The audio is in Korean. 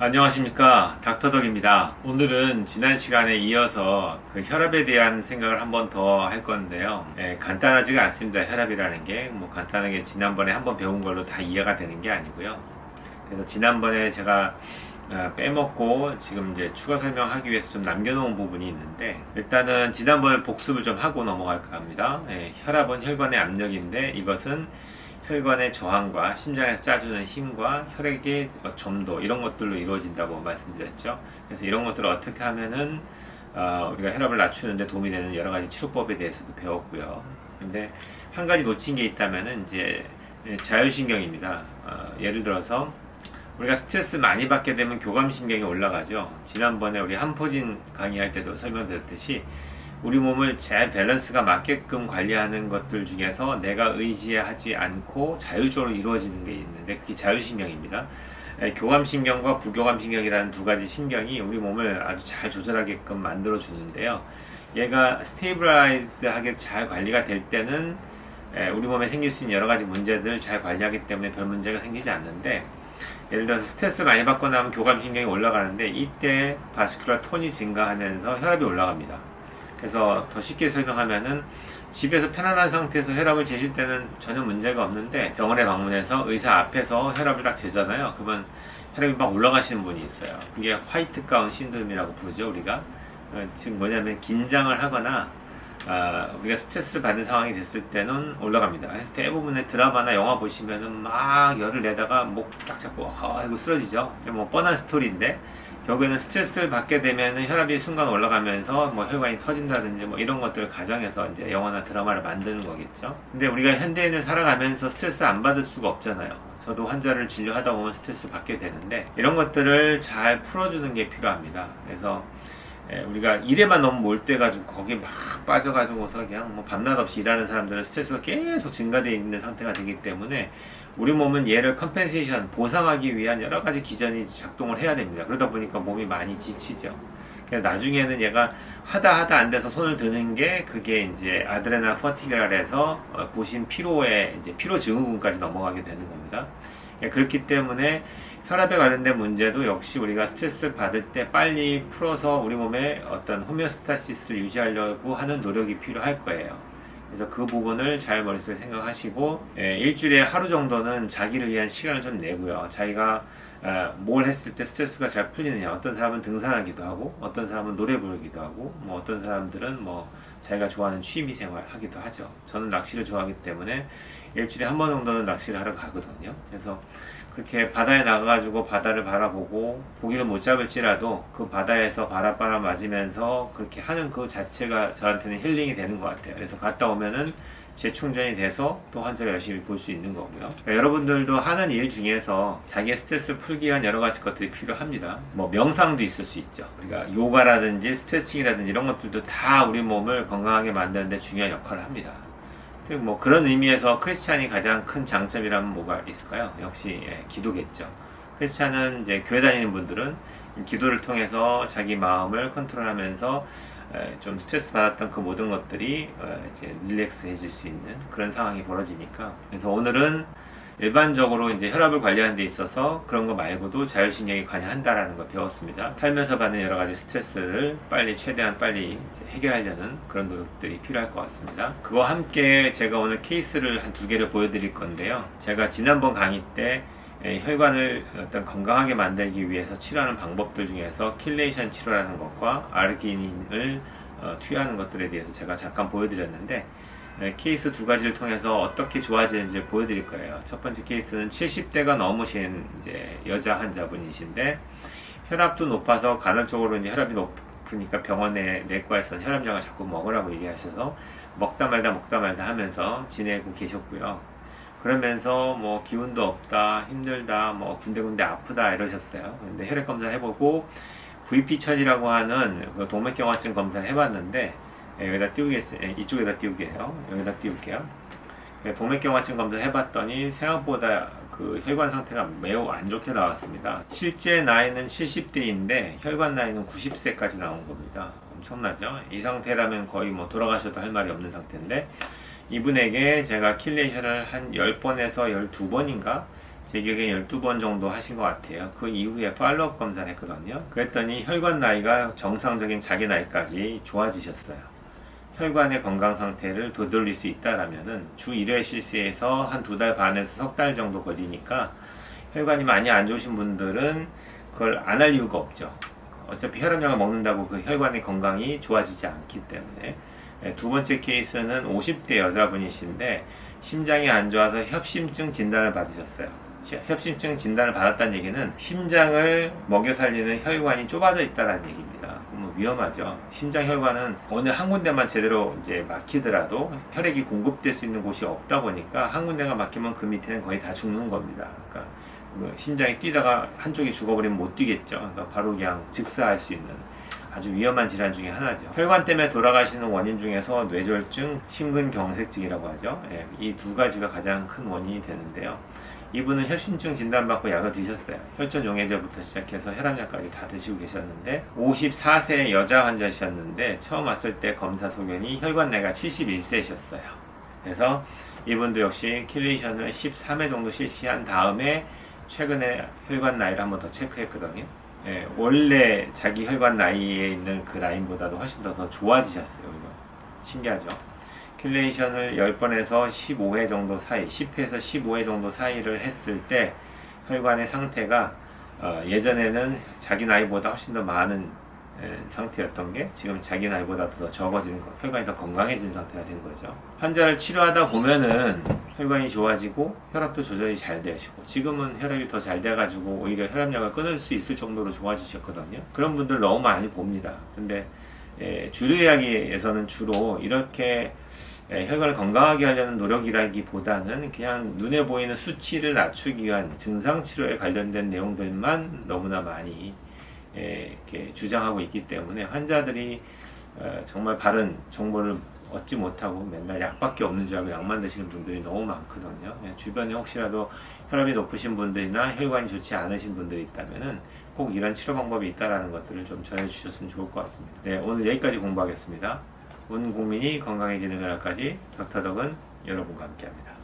안녕하십니까. 닥터덕입니다. 오늘은 지난 시간에 이어서 그 혈압에 대한 생각을 한 번 더 할 건데요. 예, 간단하지가 않습니다. 혈압이라는 게. 뭐 간단하게 지난번에 한번 배운 걸로 다 이해가 되는 게 아니고요. 그래서 지난번에 제가 아, 빼먹고 지금 이제 추가 설명하기 위해서 좀 남겨놓은 부분이 있는데 일단은 지난번에 복습을 좀 하고 넘어갈까 합니다. 예, 혈압은 혈관의 압력인데 이것은 혈관의 저항과 심장에서 짜주는 힘과 혈액의 점도 이런 것들로 이루어진다고 말씀드렸죠. 그래서 이런 것들을 어떻게 하면은 어, 우리가 혈압을 낮추는데 도움이 되는 여러 가지 치료법에 대해서도 배웠고요. 근데 한 가지 놓친 게 있다면은 이제 자율신경입니다. 어, 예를 들어서 우리가 스트레스 많이 받게 되면 교감신경이 올라가죠. 지난번에 우리 한포진 강의할 때도 설명드렸듯이 우리 몸을 잘 밸런스가 맞게끔 관리하는 것들 중에서 내가 의지하지 않고 자율적으로 이루어지는 게 있는데 그게 자율신경입니다. 에, 교감신경과 부교감신경이라는 두 가지 신경이 우리 몸을 아주 잘 조절하게끔 만들어 주는데요. 얘가 스테이블라이즈하게 잘 관리가 될 때는 에, 우리 몸에 생길 수 있는 여러 가지 문제들을 잘 관리하기 때문에 별 문제가 생기지 않는데 예를 들어서 스트레스 많이 받고 나면 교감신경이 올라가는데 이때 바스큘라 톤이 증가하면서 혈압이 올라갑니다. 그래서 더 쉽게 설명하면은 집에서 편안한 상태에서 혈압을 재실 때는 전혀 문제가 없는데 병원에 방문해서 의사 앞에서 혈압을 딱 재잖아요. 그러면 혈압이 막 올라가시는 분이 있어요. 그게 화이트 가운 신드롬이라고 부르죠, 우리가. 어, 지금 뭐냐면 긴장을 하거나 아, 우리가 스트레스 받는 상황이 됐을 때는 올라갑니다. 대부분의 드라마나 영화 보시면은 막 열을 내다가 목 딱 잡고 아이고 쓰러지죠. 뭐 뻔한 스토리인데 결국에는 스트레스를 받게 되면은 혈압이 순간 올라가면서 뭐 혈관이 터진다든지 뭐 이런 것들을 가정해서 이제 영화나 드라마를 만드는 거겠죠. 근데 우리가 현대인을 살아가면서 스트레스 안 받을 수가 없잖아요. 저도 환자를 진료하다 보면 스트레스 받게 되는데 이런 것들을 잘 풀어주는 게 필요합니다. 그래서 예, 우리가 일에만 너무 몰두해가지고 거기에 막 빠져가지고서 그냥 뭐 밤낮 없이 일하는 사람들은 스트레스가 계속 증가되어 있는 상태가 되기 때문에 우리 몸은 얘를 컴펜세이션 보상하기 위한 여러 가지 기전이 작동을 해야 됩니다. 그러다 보니까 몸이 많이 지치죠. 나중에는 얘가 하다 하다 안 돼서 손을 드는 게 그게 이제 아드레날 퍼티그라해서 어, 보신 피로에 이제 피로 증후군까지 넘어가게 되는 겁니다. 예, 그렇기 때문에 혈압에 관련된 문제도 역시 우리가 스트레스를 받을 때 빨리 풀어서 우리 몸에 어떤 호메오스타시스를 유지하려고 하는 노력이 필요할 거예요. 그래서 그 부분을 잘 머릿속에 생각하시고 예, 일주일에 하루 정도는 자기를 위한 시간을 좀 내고요. 자기가 아, 뭘 했을 때 스트레스가 잘 풀리느냐. 어떤 사람은 등산하기도 하고, 어떤 사람은 노래 부르기도 하고, 뭐 어떤 사람들은 뭐 자기가 좋아하는 취미 생활 하기도 하죠. 저는 낚시를 좋아하기 때문에 일주일에 한 번 정도는 낚시를 하러 가거든요. 그래서 그렇게 바다에 나가가지고 바다를 바라보고 고기를 못 잡을지라도 그 바다에서 바람바람 맞으면서 그렇게 하는 그 자체가 저한테는 힐링이 되는 것 같아요. 그래서 갔다 오면은 재충전이 돼서 또 환자를 열심히 볼 수 있는 거고요. 그러니까 여러분들도 하는 일 중에서 자기의 스트레스를 풀기 위한 여러 가지 것들이 필요합니다. 뭐 명상도 있을 수 있죠. 우리가 요가라든지 스트레칭이라든지 이런 것들도 다 우리 몸을 건강하게 만드는데 중요한 역할을 합니다. 뭐 그런 의미에서 크리스찬이 가장 큰 장점이라면 뭐가 있을까요? 역시 예, 기도겠죠. 크리스찬은 이제 교회 다니는 분들은 기도를 통해서 자기 마음을 컨트롤하면서 에, 좀 스트레스 받았던 그 모든 것들이 어, 이제 릴렉스해질 수 있는 그런 상황이 벌어지니까 그래서 오늘은 일반적으로 이제 혈압을 관리하는 데 있어서 그런 거 말고도 자율신경이 관여한다라는 걸 배웠습니다. 살면서 받는 여러 가지 스트레스를 빨리 최대한 빨리 해결하려는 그런 노력들이 필요할 것 같습니다. 그와 함께 제가 오늘 케이스를 한 두 개를 보여드릴 건데요. 제가 지난번 강의 때 에, 혈관을 어떤 건강하게 만들기 위해서 치료하는 방법들 중에서 킬레이션 치료라는 것과 아르기닌을 어, 투여하는 것들에 대해서 제가 잠깐 보여드렸는데 네, 케이스 두 가지를 통해서 어떻게 좋아지는지 보여드릴 거예요. 첫 번째 케이스는 70대가 넘으신 이제 여자 환자분이신데 혈압도 높아서 간헐적으로 이제 혈압이 높으니까 병원에 내과에서 혈압약을 자꾸 먹으라고 얘기하셔서 먹다 말다 먹다 말다 하면서 지내고 계셨고요. 그러면서 뭐 기운도 없다, 힘들다, 뭐 군데군데 아프다 이러셨어요. 근데 혈액 검사 해보고 VP1000이라고 하는 그 동맥경화증 검사를 해봤는데 예, 여기다 띄우겠어요. 예, 이쪽에다 띄우게요. 여기다 띄울게요. 예, 동맥경화증 검사 해봤더니 생각보다 그 혈관 상태가 매우 안 좋게 나왔습니다. 실제 나이는 70대인데 혈관 나이는 90세까지 나온 겁니다. 엄청나죠? 이 상태라면 거의 뭐 돌아가셔도 할 말이 없는 상태인데 이분에게 제가 킬레이션을 한 10번에서 12번인가 제 기억에 12번 정도 하신 것 같아요. 그 이후에 팔로업 검사를 했거든요. 그랬더니 혈관 나이가 정상적인 자기 나이까지 좋아지셨어요. 혈관의 건강 상태를 되돌릴 수 있다라면은 주 1회 실시에서 한 두 달 반에서 석 달 정도 걸리니까 혈관이 많이 안 좋으신 분들은 그걸 안 할 이유가 없죠. 어차피 혈압약을 먹는다고 그 혈관의 건강이 좋아지지 않기 때문에 네, 두 번째 케이스는 50대 여자분이신데 심장이 안 좋아서 협심증 진단을 받으셨어요. 시- 협심증 진단을 받았다는 얘기는 심장을 먹여 살리는 혈관이 좁아져 있다는 얘기입니다. 뭐 위험하죠. 심장 혈관은 어느 한 군데만 제대로 이제 막히더라도 혈액이 공급될 수 있는 곳이 없다 보니까 한 군데가 막히면 그 밑에는 거의 다 죽는 겁니다. 그러니까 그 심장이 뛰다가 한쪽이 죽어버리면 못 뛰겠죠. 그러니까 바로 그냥 즉사할 수 있는 아주 위험한 질환 중에 하나죠. 혈관 때문에 돌아가시는 원인 중에서 뇌졸중, 심근경색증이라고 하죠. 이두 가지가 가장 큰 원인이 되는데요. 이분은 혈심증 진단받고 약을 드셨어요. 혈전 용해제부터 시작해서 혈압약까지 다 드시고 계셨는데 54세 여자 환자셨는데 처음 왔을 때 검사 소견이 혈관 나이가 71세셨어요. 그래서 이분도 역시 킬레이션을 13회 정도 실시한 다음에 최근에 혈관 나이를 한번 더 체크했거든요. 예, 원래 자기 혈관 나이에 있는 그 라인보다도 훨씬 더, 더 좋아지셨어요. 신기하죠? 킬레이션을 10번에서 15회 정도 사이, 10회에서 15회 정도 사이를 했을 때 혈관의 상태가 어, 예전에는 자기 나이보다 훨씬 더 많은 에, 상태였던 게 지금 자기 나이보다 더 적어지는 거, 혈관이 더 건강해진 상태가 된 거죠. 환자를 치료하다 보면은 혈관이 좋아지고 혈압도 조절이 잘 되시고 지금은 혈압이 더 잘 돼가지고 오히려 혈압약을 끊을 수 있을 정도로 좋아지셨거든요. 그런 분들 너무 많이 봅니다. 근데 에, 주류의학에서는 주로 이렇게 에, 혈관을 건강하게 하려는 노력이라기보다는 그냥 눈에 보이는 수치를 낮추기 위한 증상 치료에 관련된 내용들만 너무나 많이 에, 이렇게 주장하고 있기 때문에 환자들이 어, 정말 바른 정보를 얻지 못하고 맨날 약밖에 없는 줄 알고 약만 드시는 분들이 너무 많거든요. 예, 주변에 혹시라도 혈압이 높으신 분들이나 혈관이 좋지 않으신 분들이 있다면은 꼭 이런 치료 방법이 있다라는 것들을 좀 전해주셨으면 좋을 것 같습니다. 네, 오늘 여기까지 공부하겠습니다. 온 국민이 건강해지는 그날까지 닥터덕은 여러분과 함께합니다.